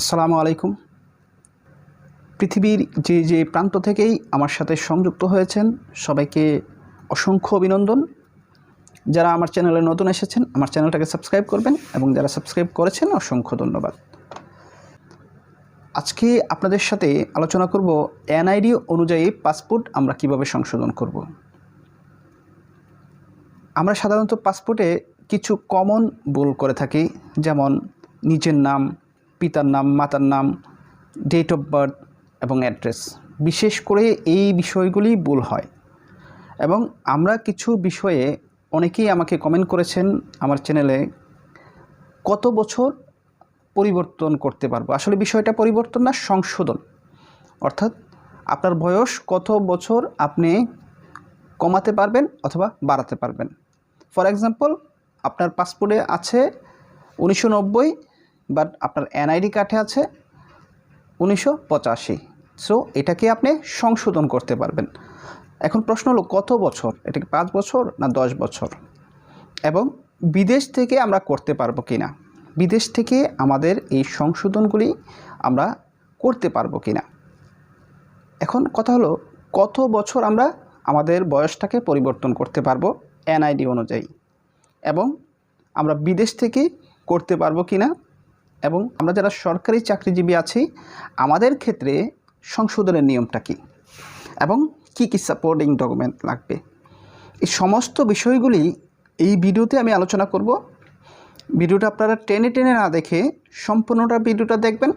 আসসালামু আলাইকুম। পৃথিবীর যে যে প্রান্ত থেকেই আমার সাথে সংযুক্ত হয়েছেন সবাইকে অসংখ্য অভিনন্দন। যারা আমার চ্যানেলে নতুন এসেছেন, আমার চ্যানেলটাকে সাবস্ক্রাইব করবেন এবং যারা সাবস্ক্রাইব করেছেন, অসংখ্য ধন্যবাদ। আজকে আপনাদের সাথে আলোচনা করব এনআইডি অনুযায়ী পাসপোর্ট আমরা কীভাবে সংশোধন করব। আমরা সাধারণত পাসপোর্টে কিছু কমন ভুল করে থাকি, যেমন নিজের নাম পিতার নাম, মাতার নাম ডেট অফ বার্থ এবং অ্যাড্রেস বিশেষ করে এই বিষয়গুলি ভুল হয়। এবং আমরা কিছু বিষয়ে অনেকেই আমাকে কমেন্ট করেছেন আমার চ্যানেলে কত বছর পরিবর্তন করতে পারব? আসলে বিষয়টা পরিবর্তন না, সংশোধন। অর্থাৎ আপনার বয়স কত বছর আপনি কমাতে পারবেন অথবা বাড়াতে পারবেন? ফর এক্সাম্পল আপনার পাসপোর্টে আছে উনিশশো নব্বই বাট আপনার এনআইডি কার্ডে আছে উনিশশো পঁচাশি। সো এটাকে আপনি সংশোধন করতে পারবেন। এখন প্রশ্ন হলো, কত বছর? এটা কি পাঁচ বছর না দশ বছর? এবং বিদেশ থেকে আমরা করতে পারব কি না বিদেশ থেকে আমাদের এই সংশোধনগুলি আমরা করতে পারব কি না এখন কথা হলো, কত বছর আমরা আমাদের বয়সটাকে পরিবর্তন করতে পারব এনআইডি অনুযায়ী? এবং আমরা বিদেশ থেকে করতে পারব কি না এবং আমরা যারা সরকারি চাকরিজীবী আছি, আমাদের ক্ষেত্রে সংশোধনের নিয়মটা কী? এবং কি কি সাপোর্টিং ডকুমেন্ট লাগবে? এই সমস্ত বিষয়গুলি এই ভিডিওতে আমি আলোচনা করব। ভিডিওটা আপনারা টেনে টেনে না দেখে সম্পূর্ণটা ভিডিওটা দেখবেন।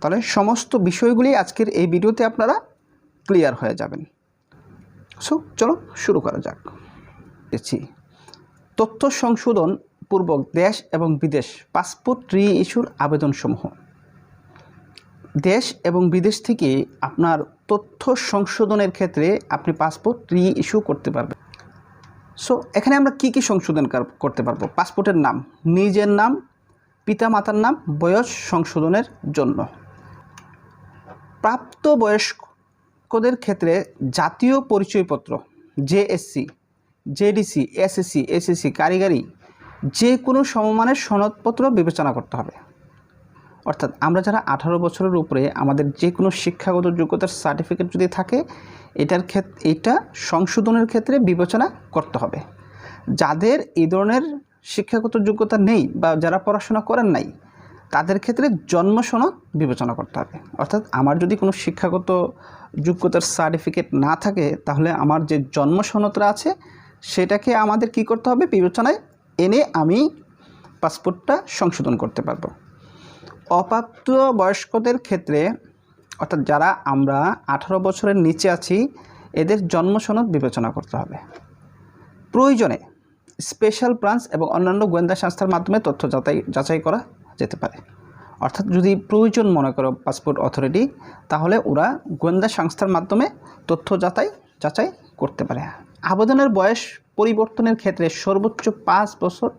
তাহলে সমস্ত বিষয়গুলি আজকের এই ভিডিওতে আপনারা ক্লিয়ার হয়ে যাবেন। সো চলো শুরু করা যাক। দেখছি। তথ্য সংশোধন পূর্বক দেশ এবং বিদেশ পাসপোর্ট রি ইস্যুর আবেদনসমূহ। দেশ এবং বিদেশ থেকে আপনার তথ্য সংশোধনের ক্ষেত্রে আপনি পাসপোর্ট রি ইস্যু করতে পারবেন। সো এখানে আমরা কি কি সংশোধন করতে পারব? পাসপোর্টের নাম, নিজের নাম পিতা মাতার নাম, বয়স সংশোধনের জন্য। প্রাপ্ত বয়স্কদের ক্ষেত্রে জাতীয় পরিচয়পত্র জেএসসি জেডিসি এসএসসি এসএসসি কারিগরি যে কোনো সমমানের সনদপত্র বিবেচনা করতে হবে। অর্থাৎ আমরা যারা আঠারো বছরের উপরে আমাদের যে কোনো শিক্ষাগত যোগ্যতার সার্টিফিকেট যদি থাকে, এটার ক্ষেত্রে এটা সংশোধনের ক্ষেত্রে বিবেচনা করতে হবে। যাদের এই ধরনের শিক্ষাগত যোগ্যতা নেই বা যারা পড়াশোনা করেন নাই, তাদের ক্ষেত্রে জন্ম সনদ বিবেচনা করতে হবে। অর্থাৎ আমার যদি কোনো শিক্ষাগত যোগ্যতার সার্টিফিকেট না থাকে, তাহলে আমার যে জন্ম সনদটা আছে, সেটাকে আমাদের কি করতে হবে? বিবেচনায় এনে আমি পাসপোর্টটা সংশোধন করতে পারব। অপ্রাপ্ত বয়স্কদের ক্ষেত্রে, অর্থাৎ যারা আমরা আঠারো বছরের নিচে আছি, এদের জন্ম সনদ বিবেচনা করতে হবে। প্রয়োজনে স্পেশাল ব্রাঞ্চ এবং অন্যান্য গোয়েন্দা সংস্থার মাধ্যমে তথ্য যাচাই যাচাই করা যেতে পারে। অর্থাৎ যদি প্রয়োজন মনে করো পাসপোর্ট অথরিটি, তাহলে ওরা গোয়েন্দা সংস্থার মাধ্যমে তথ্য যাচাই যাচাই করতে পারে। আবেদনের বয়স পরিবর্তনের ক্ষেত্রে সর্বোচ্চ পাঁচ বছর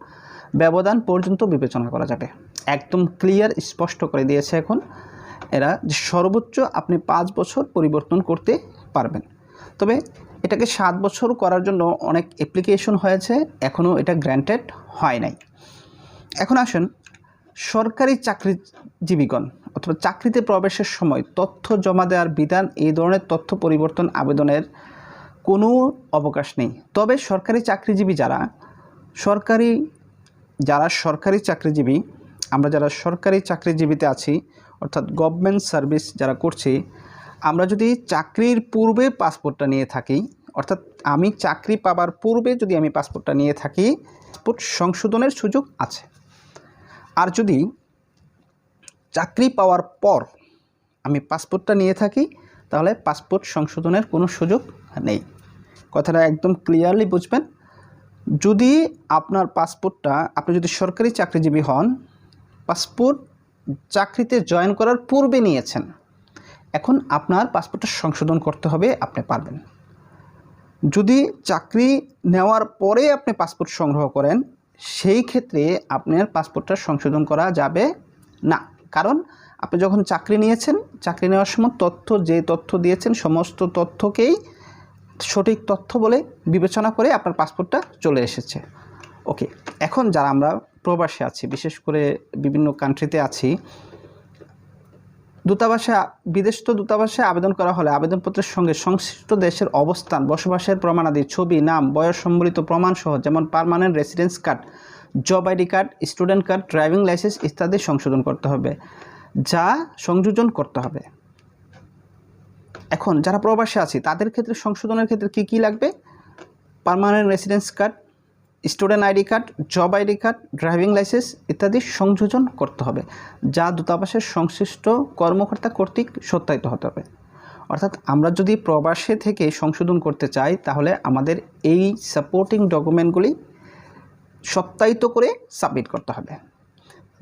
ব্যবধান পর্যন্ত বিবেচনা করা যাবে। একদম ক্লিয়ার স্পষ্ট করে দিয়েছে এখন এরা যে সর্বোচ্চ আপনি পাঁচ বছর পরিবর্তন করতে পারবেন। তবে এটাকে সাত বছর করার জন্য অনেক অ্যাপ্লিকেশন হয়েছে এখনও এটা গ্র্যান্টেড হয় নাই। এখন আসুন, সরকারি চাকরিজীবীগণ অথবা চাকরিতে প্রবেশের সময় তথ্য জমা দেওয়ার বিধান, এই ধরনের তথ্য পরিবর্তন আবেদনের কোনো অবকাশ নেই। তবে সরকারি চাকরিজীবী যারা, সরকারি যারা সরকারি চাকরিজীবী, আমরা যারা সরকারি চাকরিজীবীতে আছি, অর্থাৎ গভর্নমেন্ট সার্ভিস যারা করছি, আমরা যদি চাকরির পূর্বে পাসপোর্টটা নিয়ে থাকি, অর্থাৎ আমি চাকরি পাবার পূর্বে যদি আমি পাসপোর্টটা নিয়ে থাকি সংশোধনের সুযোগ আছে। আর যদি চাকরি পাওয়ার পর আমি পাসপোর্টটা নিয়ে থাকি, তাহলে পাসপোর্ট সংশোধনের কোনো সুযোগ নেই। কথাটা একদম ক্লিয়ারলি বুঝবেন। যদি আপনার পাসপোর্টটা, আপনি যদি সরকারি চাকরিজীবী হন, পাসপোর্ট চাকরিতে জয়েন করার পূর্বে নিয়েছেন, এখন আপনার পাসপোর্টটা সংশোধন করতে হবে, আপনি পারবেন। যদি চাকরি নেওয়ার পরে আপনি পাসপোর্ট সংগ্রহ করেন, সেই ক্ষেত্রে আপনার পাসপোর্টটা সংশোধন করা যাবে না। কারণ আপনি যখন চাকরি নিয়েছেন, চাকরি নেওয়ার সময় তথ্য, যে তথ্য দিয়েছেন, সমস্ত তথ্যকেই সঠিক তথ্য বলে বিবেচনা করে আপনার পাসপোর্টটা চলে এসেছে। ওকে, এখন যারা আমরা প্রবাসে আছি, বিশেষ করে বিভিন্ন কান্ট্রিতে আছি, দূতাবাসে, বিদেশ তো দূতাবাসে আবেদন করা হলে আবেদনপত্রের সঙ্গে সংশ্লিষ্ট দেশের অবস্থান, বসবাসের প্রমাণাদি, ছবি, নাম, বয়স সম্বলিত প্রমাণসহ, যেমন permanent residence card job ID card student card driving licence ইত্যাদি সংশোধন করতে হবে, যা সংযোজন করতে হবে। এখন যারা প্রবাসে আছে, তাদের ক্ষেত্রে সংশোধনের ক্ষেত্রে কী কী লাগবে? Permanent residence card student ID card job ID card driving licence ইত্যাদি সংযোজন করতে হবে, যা দূতাবাসের সংশ্লিষ্ট কর্মকর্তা কর্তৃক সত্যায়িত হতে হবে। অর্থাৎ আমরা যদি প্রবাসে থেকে সংশোধন করতে চাই, তাহলে আমাদের এই সাপোর্টিং ডকুমেন্টগুলি সত্যায়িত করে সাবমিট করতে হবে।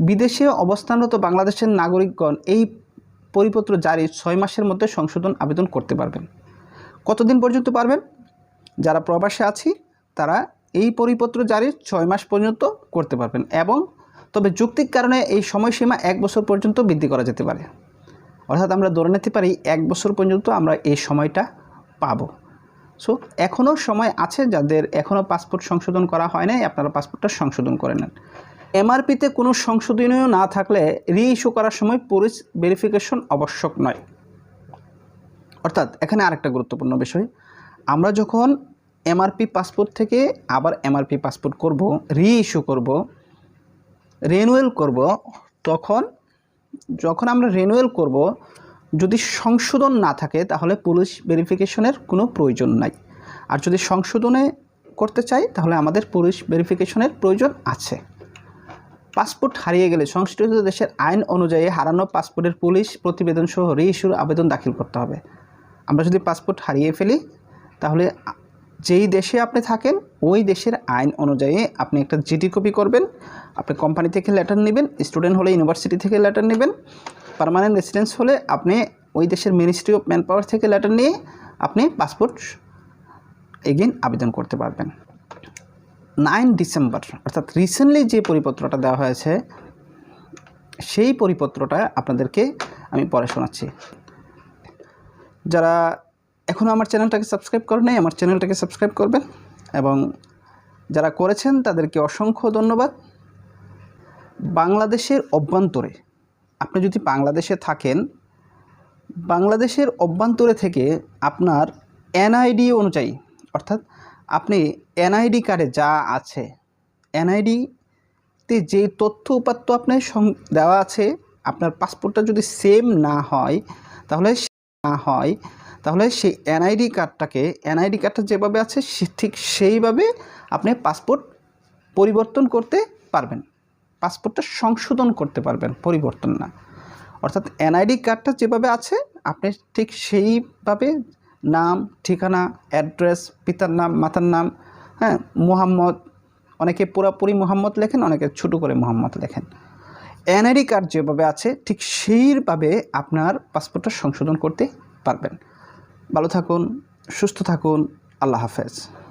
বিদেশে অবস্থানরত বাংলাদেশের নাগরিকগণ এই পরিপত্র জারির ছয় মাসের মধ্যে সংশোধন আবেদন করতে পারবেন। কতদিন পর্যন্ত পারবেন? যারা প্রবাসে আছি, তারা এই পরিপত্র জারির ছয় মাস পর্যন্ত করতে পারবেন এবং তবে যৌক্তিক কারণে এই সময়সীমা এক বছর পর্যন্ত বৃদ্ধি করা যেতে পারে। অর্থাৎ আমরা ধরে নিতে পারি এক বছর পর্যন্ত আমরা এই সময়টা পাব। সো এখনও সময় আছে যাদের এখনও পাসপোর্ট সংশোধন করা হয় নাই, আপনারা পাসপোর্টটা সংশোধন করে নেন। এমআরপিতে কোনো সংশোধনীয় না থাকলে রি ইস্যু করার সময় পুলিশ ভেরিফিকেশন আবশ্যক নয়। অর্থাৎ এখানে আরেকটা গুরুত্বপূর্ণ বিষয়। আমরা যখন এমআরপি পাসপোর্ট থেকে আবার এমআরপি পাসপোর্ট করব রি ইস্যু করব রেনুয়েল করব, তখন, যখন আমরা রেনুয়েল করব, যদি সংশোধন না থাকে তাহলে পুলিশ ভেরিফিকেশনের কোনো প্রয়োজন নাই। আর যদি সংশোধনে করতে চাই তাহলে আমাদের পুলিশ ভেরিফিকেশনের প্রয়োজন আছে। পাসপোর্ট হারিয়ে গেলে সংশ্লিষ্ট দেশের আইন অনুযায়ী হারানো পাসপোর্টের পুলিশ প্রতিবেদন সহ রি ইস্যুর আবেদন দাখিল করতে হবে। আমরা যদি পাসপোর্ট হারিয়ে ফেলি, তাহলে যেই দেশে আপনি থাকেন, ওই দেশের আইন অনুযায়ী আপনি একটা জিডি কপি করবেন, আপনি কোম্পানি থেকে লেটার নেবেন স্টুডেন্ট হলে ইউনিভার্সিটি থেকে লেটার নেবেন পার্মানেন্ট রেসিডেন্স হলে আপনি ওই দেশের মিনিস্ট্রি অফ ম্যান পাওয়ার থেকে লেটার নিয়ে আপনি পাসপোর্ট এগেন আবেদন করতে পারবেন। নাইন ডিসেম্বর, অর্থাৎ রিসেন্টলি যে পরিপত্রটা দেওয়া হয়েছে, সেই পরিপত্রটা আপনাদেরকে আমি পড়ে শোনাচ্ছি। যারা এখনও আমার চ্যানেলটাকে সাবস্ক্রাইব করেন নাই, আমার চ্যানেলটাকে সাবস্ক্রাইব করবেন এবং যারা করেছেন তাদেরকে অসংখ্য ধন্যবাদ। বাংলাদেশের অভ্যন্তরে, আপনি যদি বাংলাদেশে থাকেন, বাংলাদেশের অভ্যন্তরে থেকে আপনার এনআইডি অনুযায়ী, অর্থাৎ আপনি এনআইডি কার্ডে যা আছে, এনআইডিতে যে তথ্য উপাত্ত আপনার দেওয়া আছে, আপনার পাসপোর্টটা যদি সেম না হয়, তাহলে না হয়, তাহলে সেই এনআইডি কার্ডটাকে, এনআইডি কার্ডটা যেভাবে আছে ঠিক সেইভাবে আপনি পাসপোর্ট পরিবর্তন করতে পারবেন। পাসপোর্টটা সংশোধন করতে পারবেন, পরিবর্তন না। অর্থাৎ এনআইডি কার্ডটা যেভাবে আছে, আপনি ঠিক সেইভাবে নাম, ঠিকানা, অ্যাড্রেস, পিতার নাম, মাতার নাম হ্যাঁ মোহাম্মদ। অনেকে পুরাপুরি মোহাম্মদ লেখেন, অনেকে ছোটো করে মোহাম্মদ লেখেন। এনআইডি কার্ড যেভাবে আছে, ঠিক সেইভাবে আপনার পাসপোর্টটা সংশোধন করতে পারবেন। ভালো থাকুন, সুস্থ থাকুন, আল্লাহ হাফেজ।